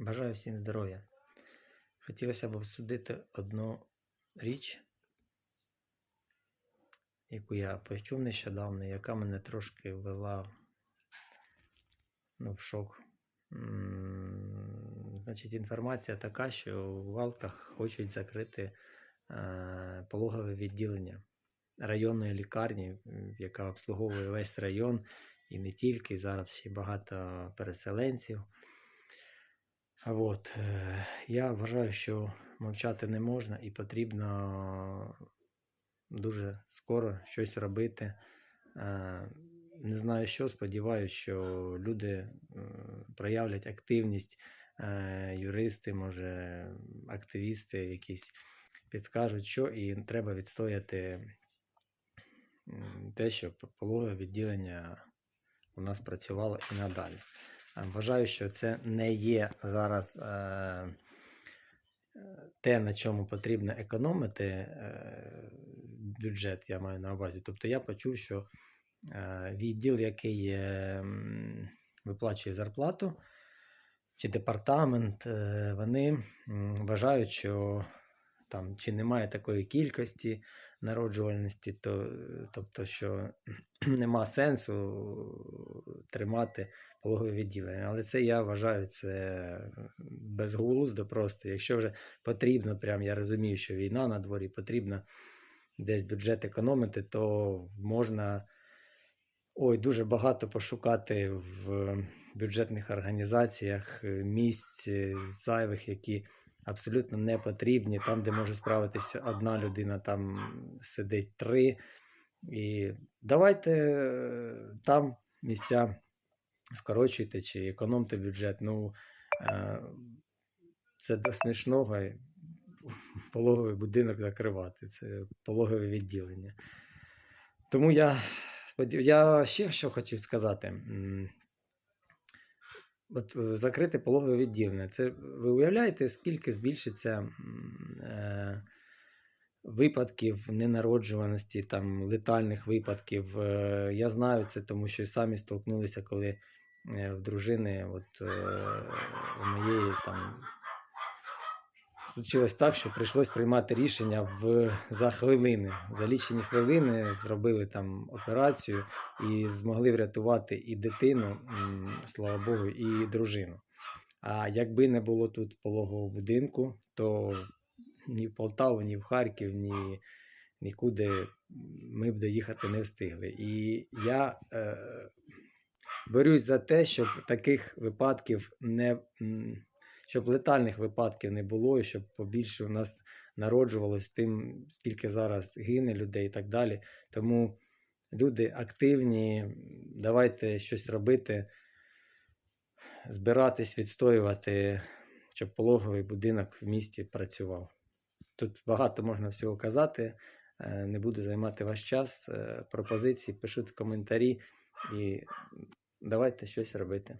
Бажаю всім здоров'я. Хотілося б обсудити одну річ, яку я почув нещодавно, яка мене трошки ввела ну, в шок. Значить, інформація така, що в Валках хочуть закрити е, пологове відділення районної лікарні, яка обслуговує весь район і не тільки. Зараз ще багато переселенців. От, е, я вважаю, що мовчати не можна і потрібно дуже скоро щось робити. Е, Не знаю що, сподіваюся, що люди проявлять активність, е, юристи, може, активісти якісь підскажуть, що і треба відстояти те, щоб пологове відділення у нас працювало і надалі. Е, Вважаю, що це не є зараз е, те, на чому потрібно економити е, бюджет, я маю на увазі. Тобто я почув, що е, відділ, який е, виплачує зарплату, чи департамент, е, вони вважають, що там чи немає такої кількості народжувальності, то, тобто, що нема сенсу тримати пологове відділення. Але це я вважаю це безглуздо просто. Якщо вже потрібно, прям я розумію, що війна на дворі, потрібно десь бюджет економити, то можна ой, дуже багато пошукати в бюджетних організаціях е, місць е, зайвих, які абсолютно не потрібні. Там, де може справитися одна людина, там сидить три. І давайте е, там місця скорочуйте чи економте бюджет. Ну, е, це до смішного пологовий будинок закривати, це пологове відділення. Тому я я ще що хотів сказати. От е, закрите пологове відділення. Це ви уявляєте, скільки збільшиться е, випадків ненароджуваності, там летальних випадків. Е, Я знаю це, тому що самі столкнулися, коли е, в дружини, от е, у моєї там случилось так, що прийшлось приймати рішення в, за хвилини. За лічені хвилини зробили там операцію і змогли врятувати і дитину, слава Богу, і дружину. А якби не було тут пологового будинку, то ні в Полтаву, ні в Харків, ні нікуди ми б доїхати не встигли. І я е, борюсь за те, щоб таких випадків не. щоб летальних випадків не було, і щоб побільше у нас народжувалось тим, скільки зараз гине людей і так далі. Тому люди активні, давайте щось робити, збиратись, відстоювати, щоб пологовий будинок в місті працював. Тут багато можна всього казати. е, Не буду займати ваш час. Е, Пропозиції пишіть в коментарі і давайте щось робити.